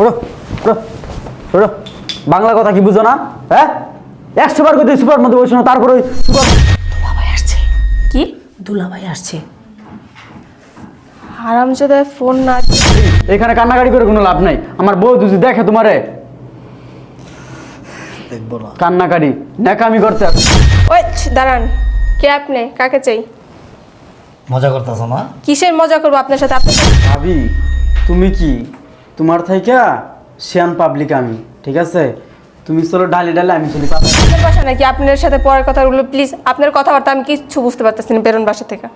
ওড়ো ওড়ো ওড়ো বাংলা কথা কি বুঝো না? হ্যাঁ? একশো বার করতে সুপার মধ্যে বসে না তারপরে সুপার দুলাভাই আসছে। কি? দুলাভাই আসছে। হারামজাদায় ফোন না এখানে কান্নাকাটি করে কোনো লাভ নাই। আমার বউ যদি দেখে তোমারে দেখব না। কান্নাকাটি ন্যাকামি করতে হবে। ওই দাঁড়ান। কে আপনি? কাকে চাই? মজা করতেছো না? কিসের মজা করব আপনার সাথে? আপনি ভাবি তুমি কি? তোমার থাইকা শিয়ান পাবলিক আমি ঠিক আছে? তুমি চলো ডালি ডালে আমি চলি। আপনার বাসা নাকি আপনার সাথে পরের কথা কথাগুলো প্লিজ আপনার কথাবার্তা আমি কিচ্ছু বুঝতে পারতেছি না বেরোন বাসা থেকে।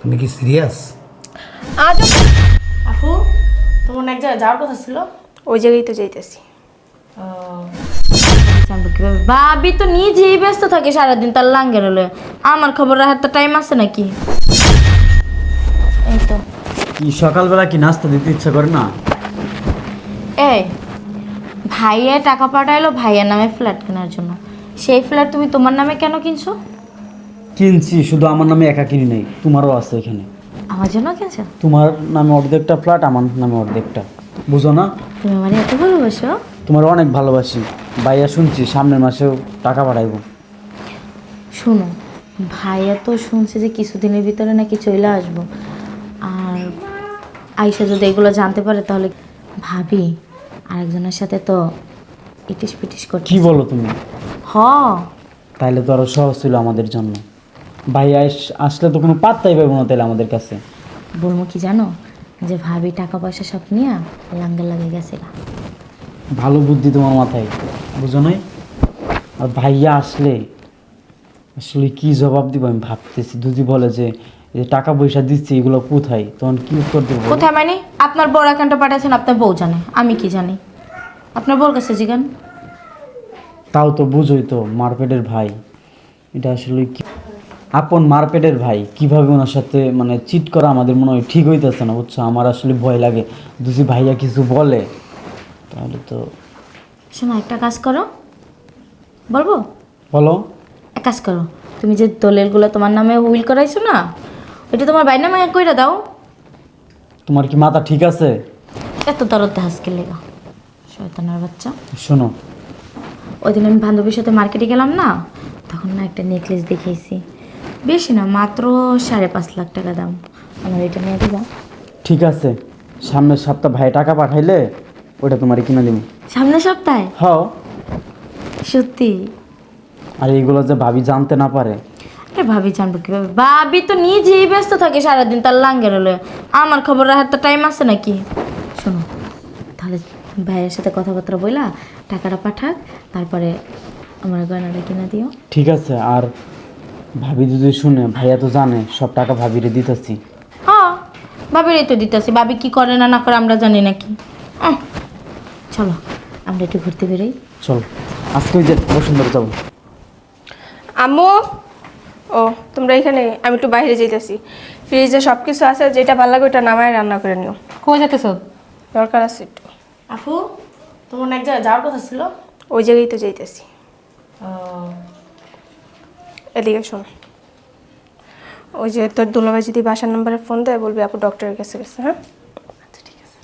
তুমি কি সিরিয়াস আজও আপু তোমার না এক জায়গায় যাওয়ার কথা ছিল? ওই জায়গায় তো যাইতেছি। ভাবি তো নিজেই ব্যস্ত থাকে সারাদিন তার লাঙ্গের হলে। আমার খবর রাখার তো টাইম আছে নাকি? এই তো। কি সকালবেলা কি নাস্তা দিতে ইচ্ছা করে না? এই ভাইয়া টাকা পাঠাইলো ভাইয়ার নামে ফ্ল্যাট কেনার জন্য। সেই ফ্ল্যাট তুমি তোমার নামে কেন কিনছো? কিনছি শুধু আমার নামে একা কিনি নেই তোমারও আছে এখানে। আমার জন্য কিনছো? তোমার নামে অর্ধেকটা ফ্ল্যাট আমার নামে অর্ধেকটা। বুঝো না? তুমি আমার এত ভালোবাসো? তোমার অনেক ভালোবাসি। ভাইয়া শুনছি সামনের মাসেও টাকা পাঠাইবো। শোনো ভাইয়া তো শুনছে যে কিছুদিনের ভিতরে নাকি চলে আসব। আর আইসা যদি এগুলো জানতে পারে তাহলে ভাবি আরেকজনের সাথে তো ইটিস পিটিস করতে কি বলো তুমি? হ। তাইলে তো আরও সহজ ছিল আমাদের জন্য। ভাইয়া আস- আসলে তো কোনো পাত্তাই পাবো না তাহলে আমাদের কাছে। বলব কি জানো? যে ভাবি টাকা পয়সা সব নিয়ে লাঙ্গে লাগে গেছিল। ভালো বুদ্ধি তোমার মাথায় বুঝো নাই? আর ভাইয়া আসলে আসলে কি জবাব দিব আমি ভাবতেছি। দুজি বলে যে যে টাকা পয়সা দিচ্ছি এগুলো কোথায়? তখন কি উত্তর দেবো কোথায় মানে? আপনার বড় অ্যাকাউন্টে পাঠাচ্ছেন আপনার বউ জানে। আমি কি জানি? আপনার বউর কাছে জিগান। তাও তো বুঝোই তো মারপেটের ভাই। এটা আসলে কি? আপন মারপেটের ভাই কীভাবে ওনার সাথে মানে চিট করা আমাদের মনে হয় ঠিক হইতেছে না বুঝছ? আমার আসলে ভয় লাগে। দুজি ভাইয়া কিছু বলে তাহলে তো শোনো একটা কাজ করো। বলব? বলো। এক কাজ করো। তুমি যে দলিলগুলো তোমার নামে উইল করাইছো না ওইটা তোমার বাইর নামে কইরা দাও। তোমার কি মাথা ঠিক আছে? এত দরদ হাসকে লেগা? শয়তানের বাচ্চা। শোনো। ওই দিন আমি বান্ধবীর সাথে মার্কেটে গেলাম না তখন না একটা নেকলেস দেখেছি বেশি না মাত্র সাড়ে পাঁচ লাখ টাকা দাম। আমার এটা নিয়ে দিবা ঠিক আছে। সামনের সপ্তাহ ভাই টাকা পাঠাইলে ওটা তোমার কিনে দিব। সামনের সপ্তাহে? হও সত্যি? আর এইগুলো যে ভাবি জানতে না পারে ভাবি জানব কীভাবে? ভাবি তো নিজেই ব্যস্ত থাকে সারাদিন তার লাঙ্গের হলে আমার খবর রাখার তো টাইম আছে নাকি? শোনো তাহলে ভাইয়ের সাথে কথাবার্তা বইলা টাকাটা পাঠাক তারপরে আমার গয়নাটা কিনে দিও। ঠিক আছে আর ভাবি যদি শুনে ভাইয়া তো জানে সব টাকা ভাবিরে দিতেছি। হ্যাঁ ভাবিরই তো দিতেছি। ভাবি কি করে না না করে আমরা জানি নাকি। চলো আমরা একটু ঘুরতে বেরোই। চল আজকে ওই যে বসুন্ধরা যাব। আম্মু ও তোমরা এখানে আমি একটু বাইরে যাইতেছি। ফ্রিজে সব কিছু আছে যেটা ভালো লাগে ওটা নামায় রান্না করে নিও। কই যেতেছ দরকার আছে একটু। আপু তোমার এক জায়গায় যাওয়ার কথা ছিল? ওই জায়গায় তো যাইতেছি। এদিকে শোন। ওই যে তোর দুলাভাই যদি বাসার নাম্বারে ফোন দেয় বলবি আপু ডক্টরের কাছে গেছে হ্যাঁ? আচ্ছা ঠিক আছে।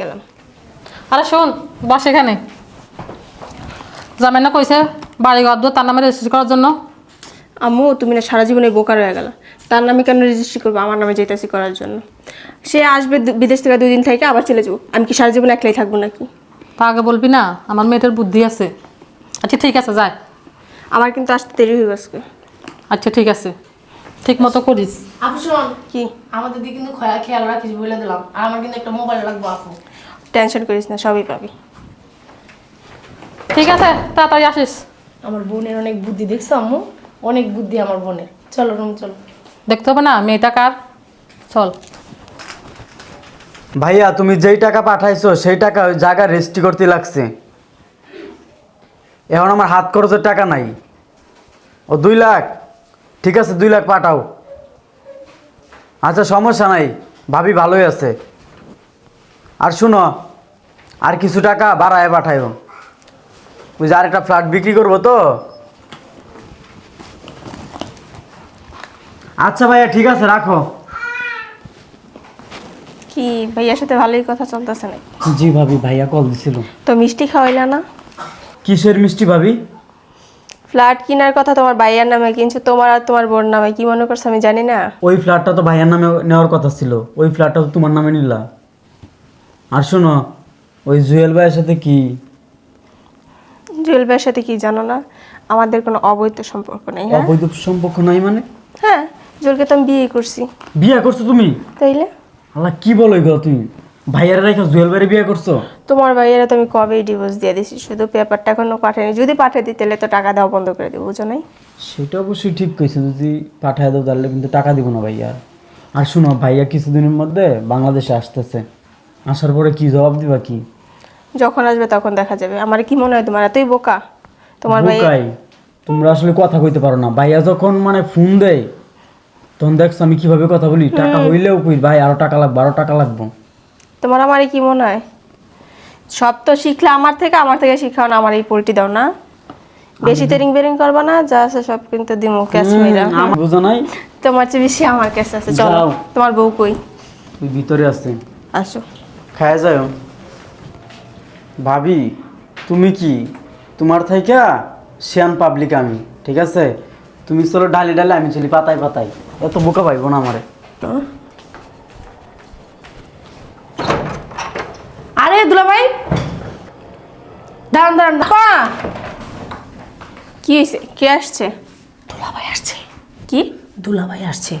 গেলাম। আরে শোন বাস এখানে। জামাই না কইছে বাড়ি ঘর দুয়ার তার নামে রেজিস্ট্রি করার জন্য। আম্মু তুমি না সারা জীবনে বোকার হয়ে গেল। তার নামে কেন রেজিস্ট্রি করব? আমার নামে যেতেছি করার জন্য। সে আসবে বিদেশ থেকে দুই দিন থেকে আবার চলে যাব। আমি কি সারা জীবন একলাই থাকব নাকি? তা আগে বলবি না? আমার মেয়েটার বুদ্ধি আছে। আচ্ছা ঠিক আছে যাই আমার কিন্তু আসতে দেরি হয়ে গেছে। আচ্ছা ঠিক আছে। ঠিক মতো করিস। আপু শোন। কি? আমাদের দিকে কিন্তু খয়া- খেয়াল রাখিস বলে দিলাম। আর আমার কিন্তু একটা মোবাইল লাগবো আপু। টেনশন করিস না সবই পাবি। ঠিক আছে তাড়াতাড়ি আসিস। আমার বোনের অনেক বুদ্ধি দেখছ আম্মু? অনেক বুদ্ধি আমার বোনের। চলো রুম চলো। দেখতে হবে না মেয়েটা কার? চল। ভাইয়া তুমি যেই টাকা পাঠাইছো সেই টাকা ওই জায়গা রেজিস্ট্রি করতে লাগছে। এখন আমার হাত খরচের টাকা নাই। ও দুই লাখ। ঠিক আছে দুই লাখ পাঠাও। আচ্ছা সমস্যা নাই। ভাবি ভালোই আছে। আর শুনো আর কিছু টাকা বাড়ায় পাঠাইব ওই যে আরেকটা ফ্ল্যাট বিক্রি করব তো? আচ্ছা ভাইয়া ঠিক আছে রাখো। কি ভাইয়ার সাথে ভালোই কথা চলতেছে নাকি? জি ভাবি ভাইয়া কল দিছিল। তো মিষ্টি খাওয়াইলা না? কিসের মিষ্টি ভাবি? ফ্ল্যাট কেনার কথা তোমার ভাইয়ার নামে কিনছো তোমার আর তোমার বোন নামে কি মনে করছ আমি জানি না? ওই ফ্ল্যাটটা তো ভাইয়ার নামে নেওয়ার কথা ছিল। ওই ফ্ল্যাটটা তো তোমার নামে নিলা। আর শোনো ওই জুয়েল ভাইয়ের সাথে কি? জুয়েল ভাইয়ের সাথে কি জানো না? আমাদের কোনো অবৈধ সম্পর্ক নেই হ্যাঁ? অবৈধ সম্পর্ক নাই মানে? হ্যাঁ। জুয়েলকে তো আমি বিয়ে করছি। বিয়ে করছ তুমি? তাইলে? আল্লাহ কি বলো এগুলো তুমি? ভাইয়ার রেখে জুয়েল ভাইয়ের বিয়ে করছ? তোমার ভাইয়েরা তো আমি কবেই ডিভোর্স দিয়ে দিছি শুধু পেপারটা এখনও পাঠায়নি। যদি পাঠিয়ে দিতে তো টাকা দেওয়া বন্ধ করে দেবো বুঝো নাই? সেটা অবশ্যই ঠিক কইছে যদি পাঠায় দাও তাহলে কিন্তু টাকা দিব না ভাইয়া। আর শুনো ভাইয়া কিছুদিনের মধ্যে বাংলাদেশে আসতেছে। আসার পরে কি জবাব দিবা কি? যখন আসবে তখন দেখা যাবে। আমার কি মনে হয় তোমার? এতই বোকা। তোমার ভাই তোমরা আসলে কথা কইতে পারো না। ভাইয়া যখন মানে ফোন দেয় তখন দেখছ আমি কীভাবে কথা বলি? টাকা হইলেও কই? ভাই আরও টাকা লাগবে আরও টাকা লাগবে। তোমার আমার কি মনে হয়? সব তো শিখলে আমার থেকে আমার থেকে শিখাও না আমার এই পোলট্রি দাও না। বেশি তেরিং বেরিং করবা না যা আছে সব কিন্তু দিমু ক্যাশ মেরা আমার বোঝা নাই। তোমার চেয়ে বেশি আমার ক্যাশ আছে চলো। তোমার বউ কই? তুই ভিতরে আছে আসো। খায় যায় ভাবি তুমি কি? তোমার থাইকা শিয়ান পাবলিক আমি ঠিক আছে? তুমি চলো ডালি ডালে আমি চলি পাতায় পাতায়। এত বোকা পাইবো না আমারে। আরে দুলাভাই! দাঁড়ান দাঁড়ান দাঁড়ান। কি হয়েছে কে আসছে? দুলাভাই আসছে। কি? দুলাভাই আসছে।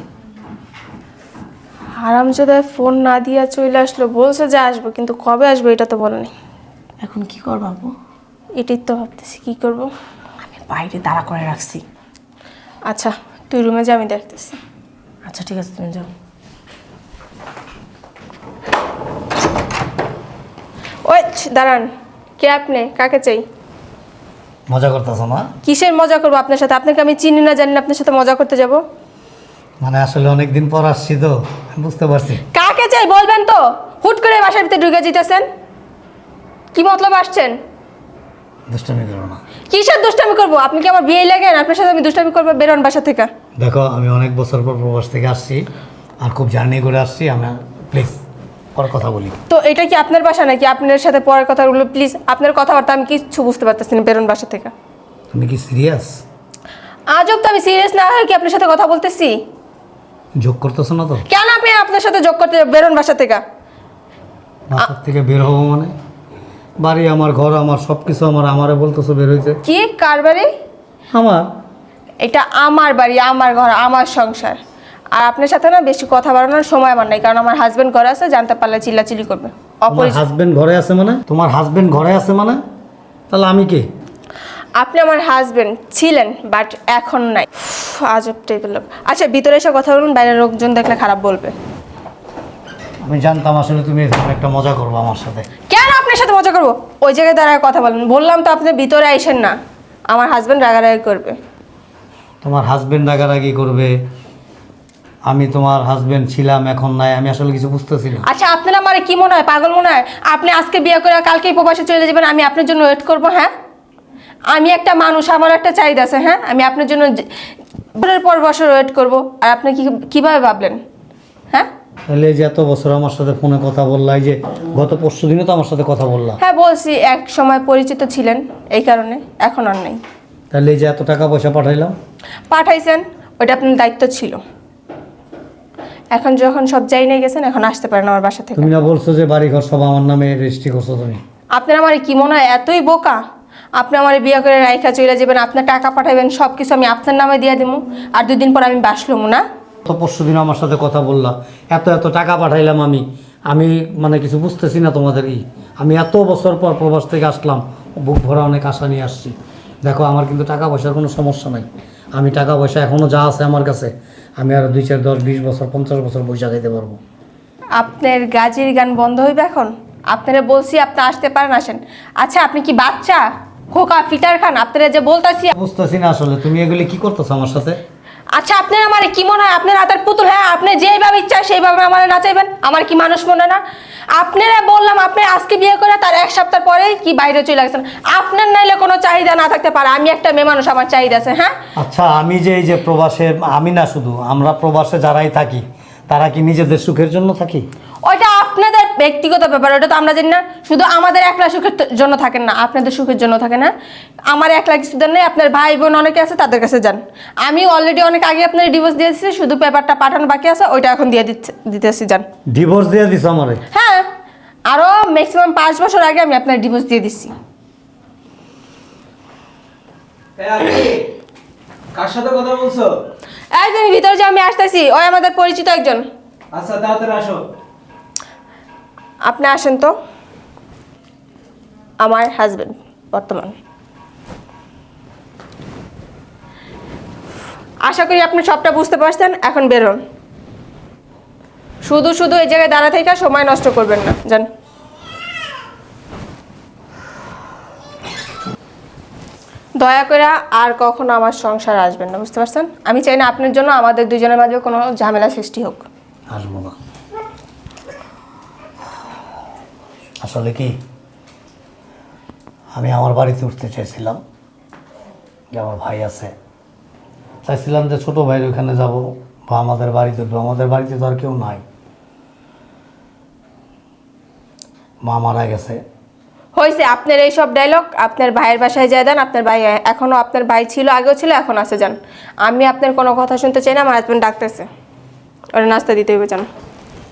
হারামজাদায় ফোন না দিয়া চলে আসলো বলছে যে আসব কিন্তু কবে আসব এটা তো বলেনি। এখন কি করব আপু? এটাই তো ভাবতেছি কি করব? আমি বাইরে দাঁড়া করে রাখছি। আচ্ছা তুই রুমে যা আমি দেখতেছি। আচ্ছা ঠিক আছে তুমি যাও। ওই দাঁড়ান। কে আপনি? কাকে চাই? মজা করতেছো না? কিসের মজা করব আপনার সাথে? আপনাকে আমি চিনি না জানি না আপনার সাথে মজা করতে যাব। মানে আসলে অনেক দিন পর আসছি তো বুঝতে পারছি। কাকে চাই বলবেন তো? হুট করে বাসার ভিতরে ঢুকে যেতেছেন। কি মতলব আসছেন? দুষ্টামি করো না। কিসের দুষ্টামি করব? আপনি কি আমার বিয়ে লাগেন আপনার সাথে আমি দুষ্টামি করব বেরোন বাসা থেকে। দেখো আমি অনেক বছর পর প্রবাস থেকে আসছি আর খুব জার্নি করে আসছি আমি প্লিজ পর কথা বলি। তো এটা কি আপনার বাসা নাকি আপনার সাথে পরের কথাগুলো প্লিজ আপনার কথাবার্তা আমি কিচ্ছু বুঝতে পারতেছি না বেরোন বাসা থেকে। তুমি কি সিরিয়াস আজব তো আমি সিরিয়াস না হয়ে কি আপনার সাথে কথা বলতেছি? যোগ করতেছো না তো? কেন আপনি আপনার সাথে যোগ করতে বেরোন বাসা থেকে? বাসার থেকে বের হব মানে? বাড়ি আমার ঘর আমার সব কিছু আমার আমারে বলতেছো বের হয়েছে কি? কার বাড়ি? আমার। এটা আমার বাড়ি আমার ঘর আমার সংসার। আর আপনার সাথে না বেশি কথা বাড়ানোর সময় আমার নাই কারণ আমার হাজবেন্ড ঘরে আছে জানতে পারলে চিল্লাচিল্লি করবে। তোমার অপরিচিত। হাজবেন্ড ঘরে আছে মানে? তোমার হাজবেন্ড ঘরে আছে মানে? তাহলে আমি কে? আপনি আমার হাজবেন্ড ছিলেন বাট এখন নাই। আজব টাইপের লোক। আচ্ছা ভিতরে এসে কথা বলুন বাইরের লোকজন দেখলে খারাপ বলবে। আমি জানতাম আসলে তুমি একটা মজা করব আমার সাথে। আপনার সাথে মজা করব। ওই জায়গায় দাঁড়ায় কথা বলেন। বললাম তো আপনি ভিতরে আইসেন না। আমার হাজবেন্ড রাগারাগি করবে। তোমার হাজবেন্ড রাগারাগি করবে? আমি তোমার হাজবেন্ড ছিলাম এখন নাই। আমি আসলে কিছু বুঝতেছি না। আচ্ছা আপনার আমার কি মনে হয়? পাগল মনে হয়? আপনি আজকে বিয়ে করে কালকেই প্রবাসে চলে যাবেন আমি আপনার জন্য ওয়েট করব হ্যাঁ? আমি একটা মানুষ আমার একটা চাহিদা আছে হ্যাঁ? আমি আপনার জন্য বছরের পর বছর ওয়েট করব। আর আপনি কি কীভাবে ভাবলেন? তাহলে যে এত বছর আমার সাথে ফোনে কথা বললা এই যে গত পরশু দিনে তো আমার সাথে কথা বললা। হ্যাঁ বলছি এক সময় পরিচিত ছিলেন এই কারণে এখন আর নেই। তাহলে এই যে এত টাকা পয়সা পাঠাইলাম? পাঠাইছেন ওটা আপনার দায়িত্ব ছিল। এখন যখন সব যাই নিয়ে গেছেন এখন আসতে পারেন আমার বাসা থেকে। তুমি না বলছো যে বাড়ি ঘর সব আমার নামে রেজিস্ট্রি করছ তুমি? আপনার আমার কি মনে হয় এতই বোকা? আপনি আমার বিয়ে করে রাইখা চলে যাবেন আপনার টাকা পাঠাবেন সব কিছু আমি আপনার নামে দিয়ে দেবো আর দুদিন পর আমি বাসলুম না? তো পরশু দিন আমার সাথে কথা বললা। এত এত টাকা পাঠাইলাম আমি। আমি মানে কিছু বুঝতেছি না তোমাদের ই। আমি এত বছর পর প্রবাস থেকে আসলাম বুক ভরা অনেক আশা নিয়ে আসছি। দেখো আমার কিন্তু টাকা পয়সার কোনো সমস্যা নাই। আমি টাকা পয়সা এখনও যা আছে আমার কাছে আমি আর দুই চার দশ বিশ বছর পঞ্চাশ বছর পয়সা খাইতে পারব। আপনার গাজির গান বন্ধ হইবে এখন? আপনারা বলছি আপনি আসতে পারেন আসেন। আচ্ছা আপনি কি বাচ্চা? খোকা ফিটার খান আপনারা যে বলতাছি বুঝতেছি না আসলে। তুমি এগুলি কি করতেছো আমার সাথে? আচ্ছা আপনার আমার কি মনে হয়? আপনার হাতের পুতুল হ্যাঁ আপনি যেভাবে ইচ্ছা সেইভাবে আমার নাচাইবেন। আমার কি মানুষ মনে না? আপনারা বললাম আপনি আজকে বিয়ে করে তার এক সপ্তাহ পরেই কি বাইরে চলে গেছেন? আপনার নাইলে কোনো চাহিদা না থাকতে পারে। আমি একটা মেয়ে মানুষ আমার চাহিদা আছে হ্যাঁ? আচ্ছা আমি যে এই যে প্রবাসে আমি না শুধু আমরা প্রবাসে যারাই থাকি তারা কি নিজেদের সুখের জন্য থাকি? ওইটা আপনি ব্যক্তিগত ব্যাপার ওটা তো আমরা জানি না। শুধু আমাদের একলা সুখের জন্য থাকেন না আপনাদের সুখের জন্য থাকে না। আমার একলা কিছু দেন নেই আপনার ভাই বোন অনেকে আছে তাদের কাছে যান। আমি অলরেডি অনেক আগে আপনার ডিভোর্স দিয়েছি শুধু পেপারটা পাঠানো বাকি আছে ওইটা এখন দিয়ে দিচ্ছে দিতেছি যান। ডিভোর্স দিয়ে দিস আমারে? হ্যাঁ আরও ম্যাক্সিমাম পাঁচ বছর আগে আমি আপনার ডিভোর্স দিয়ে দিচ্ছি কার সাথে কথা বলছো? এই তুমি ভিতরে যে আমি আসতেছি ওই আমাদের পরিচিত একজন। আচ্ছা তাড়াতাড়ি আসো। আপনি আসেন তো। আমার হাজবেন্ড বর্তমান। আশা করি আপনি সবটা বুঝতে পারছেন, এখন বেরোন শুধু শুধু এই জায়গায় দাঁড়া থেকে সময় নষ্ট করবেন না, যান। দয়া করে আর কখনো আমার সংসার আসবেন না, বুঝতে পারছেন? আমি চাই না আপনার জন্য আমাদের দুজনের মাঝে কোনো ঝামেলা সৃষ্টি হোক। আসব না। আসলে কি? আমি আমার বাড়িতে উঠতে চাইছিলাম যে আমার ভাই আছে। চাইছিলাম যে ছোট ভাইয়ের ওখানে যাব বা আমাদের বাড়িতে উঠবো। আমাদের বাড়িতে তো আর কেউ নাই। মা মারা গেছে। হয়েছে আপনার এই সব ডায়লগ আপনার ভাইয়ের বাসায় যায় দেন আপনার ভাই এখনও আপনার ভাই ছিল আগেও ছিল এখন আছে যান। আমি আপনার কোনো কথা শুনতে চাই না আমার হাজব্যান্ড ডাকতেছে। ওরা নাস্তা দিতে হবে যান।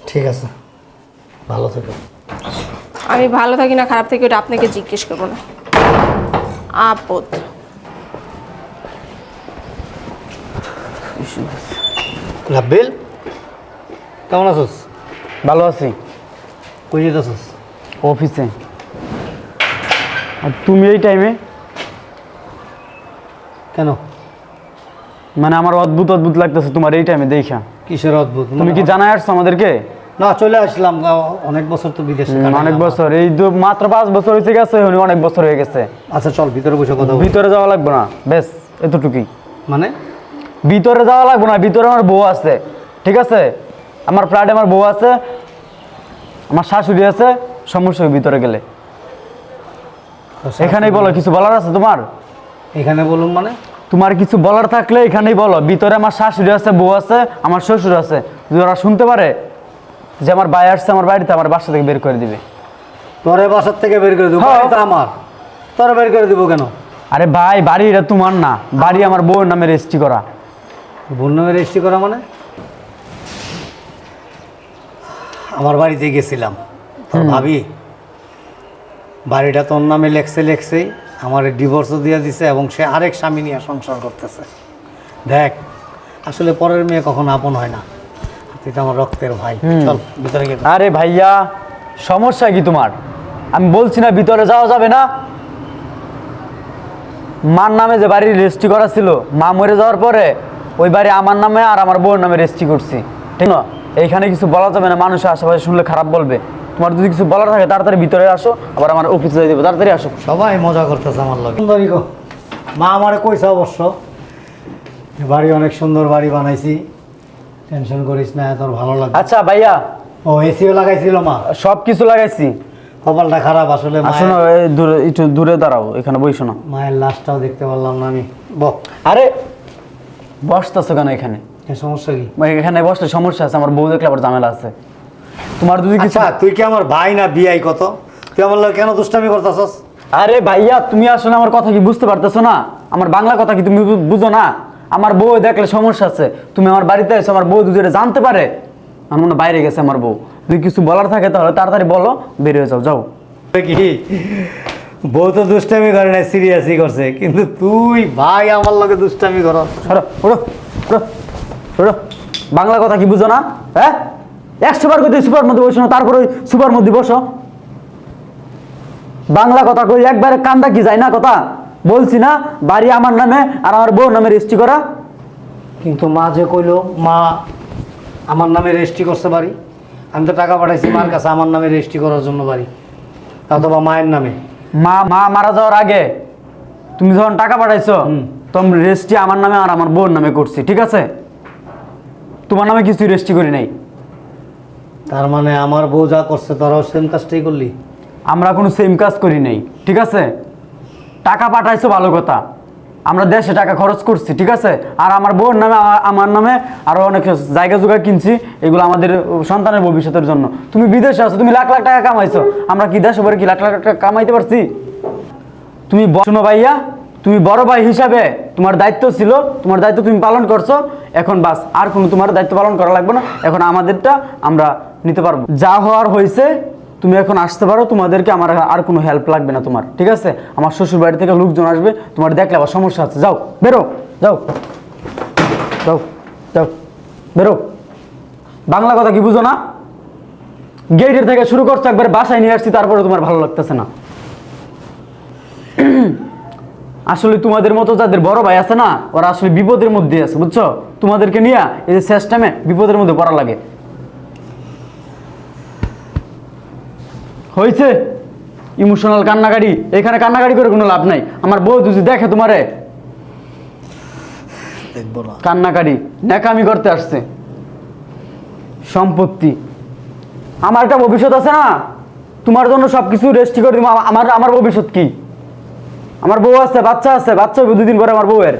ঠিক আছে। ভালো থেকো। আমি ভালো থাকি না খারাপ থাকি ওটা আপনাকে জিজ্ঞেস করব না। আপদ। রাব্বিল কেমন আছোস? ভালো আছি। কই যেতেছস? অফিসে। আর তুমি এই টাইমে কেন? মানে আমার অদ্ভুত অদ্ভুত লাগতেছে তোমার এই টাইমে দেখা। কিসের অদ্ভুত? তুমি কি জানাই আসছো আমাদেরকে? না চলে আসলাম অনেক বছর তো বিদেশে অনেক বছর এই তো মাত্র পাঁচ বছর হয়েছে গেছে উনি অনেক বছর হয়ে গেছে। আচ্ছা চল ভিতরে বসে কথা ভিতরে যাওয়া লাগবে না বেশ এতটুকুই। মানে? ভিতরে যাওয়া লাগবে না ভিতরে আমার বউ আছে ঠিক আছে? আমার ফ্ল্যাটে আমার বউ আছে আমার শাশুড়ি আছে সমস্যা ভিতরে গেলে। এখানেই বলো। কিছু বলার আছে তোমার? এখানে বলুন মানে? তোমার কিছু বলার থাকলে এখানেই বলো ভিতরে আমার শাশুড়ি আছে বউ আছে আমার শ্বশুর আছে যদি ওরা শুনতে পারে। যে আমার ভাই আসছে আমার বাড়িতে আমার বাসা থেকে বের করে দিবে। তোরে বাসার থেকে বের করে দেবো হ্যাঁ। আমার। তোরা বের করে দিব কেন? আরে ভাই বাড়ি এটা তোমার না। বাড়ি আমার বউর নামে রেজিস্ট্রি করা। বোন নামে রেজিস্ট্রি করা মানে? আমার বাড়িতে গেছিলাম। তোর ভাবি বাড়িটা তোর নামে লেখছে লেখছেই আমার ডিভোর্সও দিয়ে দিছে এবং সে আরেক স্বামী নিয়ে সংসার করতেছে। দেখ আসলে পরের মেয়ে কখনো আপন হয় না। তুই তো আমার রক্তের ভাই। চল ভিতরে গিয়ে আরে ভাইয়া সমস্যা কি তোমার? আমি বলছি না ভিতরে যাওয়া যাবে না। মার নামে যে বাড়ি রেজিস্ট্রি করা ছিল মা মরে যাওয়ার পরে ওই বাড়ি আমার নামে আর আমার বউর নামে রেজিস্ট্রি করছি। ঠিক না? এইখানে কিছু বলা যাবে না মানুষ আশেপাশে শুনলে খারাপ বলবে। তোমার যদি কিছু বলার থাকে তাড়াতাড়ি ভিতরে আসো আবার আমার অফিসে যাই দেবো। তাড়াতাড়ি আসো। সবাই মজা করতেছে আমার লগে। মা আমারে কইছে অবশ্য বাড়ি অনেক সুন্দর বাড়ি বানাইছি। টেনশন করিস না তোর ভালো লাগবে। আচ্ছা ভাইয়া। ও এসিও লাগাইছিল মা। সব কিছু লাগাইছি। কপালটা খারাপ আসলে এই দূরে একটু দূরে দাঁড়াও এখানে বইসো না। মায়ের লাশটাও দেখতে পারলাম না আমি। বহ আরে বসতেছো কেন এখানে? সমস্যা কি? এখানে বসলে সমস্যা আছে আমার বউ দেখলে আবার ঝামেলা আছে। তোমার যদি কিছু আচ্ছা তুই কি আমার ভাই না বিয়াই কত? তুই আমার লগে কেন দুষ্টামি করতেছস? আরে ভাইয়া তুমি আসলে আমার কথা কি বুঝতে পারতেছো না? আমার বাংলা কথা কি তুমি বুঝো না? আমার বউ দেখলে সমস্যা আছে তুমি আমার বাড়িতে এসে আমার বউ দুজনে জানতে পারে আমার মনে বাইরে গেছে আমার বউ। যদি কিছু বলার থাকে তাহলে তাড়াতাড়ি বলো বের হয়ে যাও যাও। কি বউ তো দুষ্টামি করে না সিরিয়াসই করছে কিন্তু তুই ভাই আমার লগে দুষ্টামি কর। সরো বাংলা কথা কি বুঝো না? হ্যাঁ? একশো বার কই সুপার মধ্যে বসো না তারপরে সুপার মধ্যে বসো। বাংলা কথা কই একবারে কান্দা কি যায় না কথা? বলছি না বাড়ি আমার নামে আর আমার বউ নামে রেজিস্ট্রি করা? কিন্তু মা যে কইলো মা আমার নামে রেজিস্ট্রি করছে বাড়ি। আমি তো টাকা পাঠাইছি মার কাছে আমার নামে রেজিস্ট্রি করার জন্য বাড়ি। অথবা মায়ের নামে। মা মা মারা যাওয়ার আগে তুমি যখন টাকা পাঠাইছো তখন রেজিস্ট্রি আমার নামে আর আমার বউর নামে করছি ঠিক আছে? তোমার নামে কিছু রেজিস্ট্রি করি নাই। তার মানে আমার বউ যা করছে তোরাও সেম কাজটাই করলি? আমরা কোনো সেম কাজ করি নাই ঠিক আছে? টাকা পাঠাইছো ভালো কথা। আমরা দেশে টাকা খরচ করছি, ঠিক আছে? আর আমার বোন নামে আমার- নামে আরও অনেক জায়গা জোগা কিনছি, এগুলো আমাদের সন্তানের ভবিষ্যতের জন্য। তুমি বিদেশে আছো, তুমি লাখ লাখ টাকা কামাইছো। আমরা কি দেশে পরে কি লাখ লাখ টাকা কামাইতে পারছি? তুমি শোনো ভাইয়া, তুমি বড় ভাই হিসাবে তোমার দায়িত্ব ছিল, তোমার দায়িত্ব তুমি পালন করছ। এখন বাস, আর কোনো তোমার দায়িত্ব পালন করা লাগবে না। এখন আমাদেরটা আমরা নিতে পারব। যা হওয়ার হয়েছে তুমি এখন আসতে পারো, তোমাদেরকে আমার আর কোনো হেল্প লাগবে না তোমার, ঠিক আছে? আমার শ্বশুর বাড়ি থেকে লোকজন আসবে, তোমার দেখলে আবার সমস্যা আছে। যাও, বেরো, যাও যাও যাও, বেরো। বাংলা কথা কি বুঝো না? গেটের থেকে শুরু করছ, একবার বাসায় নিয়ে আসছি, তারপরে তোমার ভালো লাগতেছে না। আসলে তোমাদের মতো যাদের বড় ভাই আছে না, ওরা আসলে বিপদের মধ্যে আছে, বুঝছ? তোমাদেরকে নিয়ে এই যে শেষ টাইমে বিপদের মধ্যে পড়া লাগে। হয়েছে? ইমোশনাল কান্নাকাটি। এখানে কান্নাকাটি করে কোনো লাভ নাই। আমার বউ যদি দেখে তোমারে দেখব না। কান্নাকাটি ন্যাকামি করতে আসছে। সম্পত্তি। আমার একটা ভবিষ্যৎ আছে না? তোমার জন্য সব কিছু রেস্টি করে দিব। আমার আমার ভবিষ্যৎ কি? আমার বউ আছে বাচ্চা আছে বাচ্চা দুদিন পরে আমার বউয়ের।